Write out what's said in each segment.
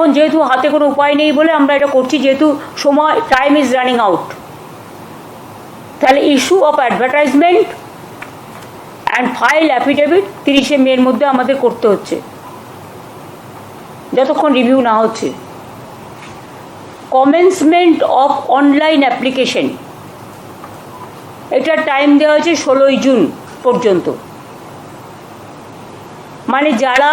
এখন যেহেতু হাতে কোনো উপায় নেই বলে আমরা এটা করছি, যেহেতু সময় টাইম ইজ রানিং আউট তাহলে issue of advertisement and file affidavit তিরিশে মের মধ্যে আমাদের করতে হচ্ছে। যতক্ষণ রিভিউ না হচ্ছে। কমেন্সমেন্ট অফ অনলাইন অ্যাপ্লিকেশন এটার টাইম দেওয়া হয়েছে ষোলোই জুন পর্যন্ত। মানে যারা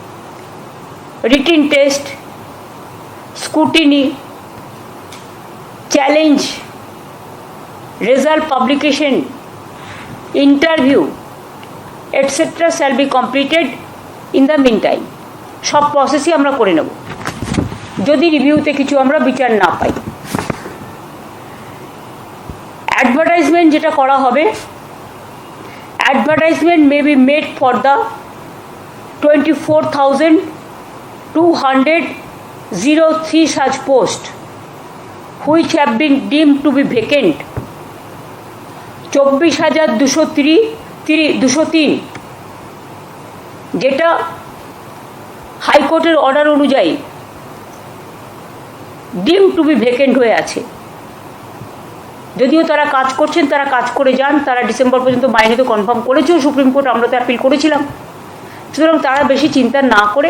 written test scrutiny challenge publication interview etcetera shall be completed in the meantime সব প্রসেসই আমরা করে নেব। যদি রিভিউতে কিছু আমরা বিচার না পাই। অ্যাডভার্টাইজমেন্ট যেটা করা হবে advertisement may be made for the twenty four thousand two hundred zero three such post which have been deemed to be vacant চব্বিশ হাজার দুশো দুশো তিন যেটা হাইকোর্টের অর্ডার অনুযায়ী ডিম টু বি ভেকেন্ট হয়ে আছে যদিও তারা কাজ করছেন তারা কাজ করে যান তারা ডিসেম্বর পর্যন্ত মাইনে তো কনফার্ম করেছেও সুপ্রিম কোর্ট আমরা তো অ্যাপিল করেছিলাম সুতরাং তারা বেশি চিন্তা না করে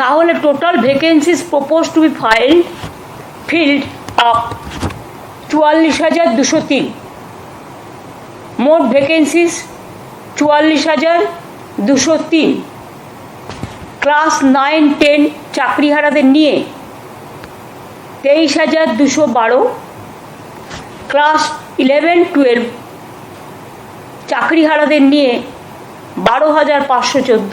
তাহলে total vacancies propose to be file filled up চুয়াল্লিশ হাজার দুশো তিন। মোট ভ্যাকেন্সিস চুয়াল্লিশ হাজার দুশো তিন। ক্লাস নাইন টেন চাকরিহারাদের নিয়ে তেইশ হাজার দুশো বারো। ক্লাস ইলেভেন টুয়েলভ চাকরিহারাদের নিয়ে বারো হাজার পাঁচশো চোদ্দ।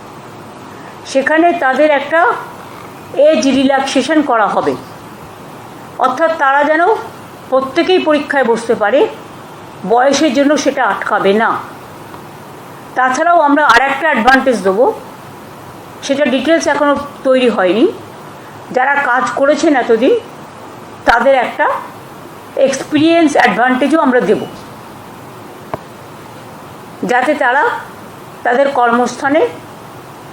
সেখানে তাদের একটা এজ রিল্যাক্সেশন করা হবে। অর্থাৎ তারা যেন প্রত্যেকেই পরীক্ষায় বসতে পারে, বয়সের জন্য সেটা আটকাবে না। তাছাড়াও আমরা আর একটা অ্যাডভান্টেজ দেবো, সেটা ডিটেলস এখনও তৈরি হয়নি। যারা কাজ করেছেন এতদিন, তাদের একটা এক্সপিরিয়েন্স অ্যাডভান্টেজও আমরা দেব। যাতে তারা তাদের কর্মস্থানে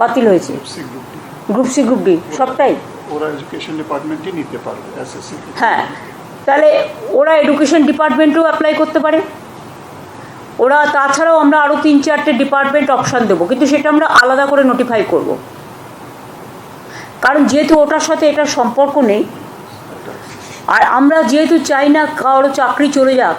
বাতিল হয়েছে। গ্রুপ সি গ্রুপ ডি সবটাই। ওরা এডুকেশন ডিপার্টমেন্টই নিতে পারবে এসএসসি হ্যাঁ। তাহলে ওরা এডুকেশন ডিপার্টমেন্টেও অ্যাপ্লাই করতে পারে। ওরা তাছাড়াও আমরা আরও তিন চারটে ডিপার্টমেন্ট অপশান দেবো কিন্তু সেটা আমরা আলাদা করে নোটিফাই করব। কারণ যেহেতু ওটার সাথে এটার সম্পর্ক নেই আর আমরা যেহেতু চাই না কারও চাকরি চলে যাক